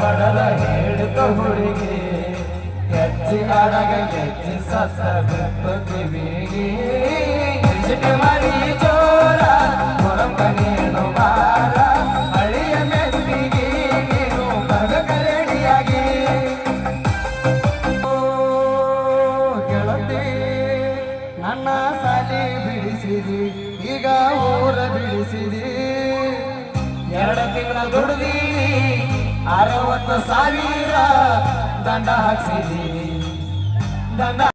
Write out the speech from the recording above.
ಬಾಳ ಹೇಳಿದ ಹುಡುಗಿ ಗೆಜ್ಜಿ ಅಡಗ ಗೆಜ್ಜಿ ಸಸ ಬಿಟ್ಟು ಮರಿ ಜೋರ ಮೊರಂ ನೀನು ಬಾರ ಬಿಡಿಸಿದಿ, ಈಗ ಊರ ಬಿಡಿಸಿದಿ. ಎರಡು ತಿಂಗಳ ದುಡ್ದೀನಿ अरवत सावीरा दंडा हक्षी दंडा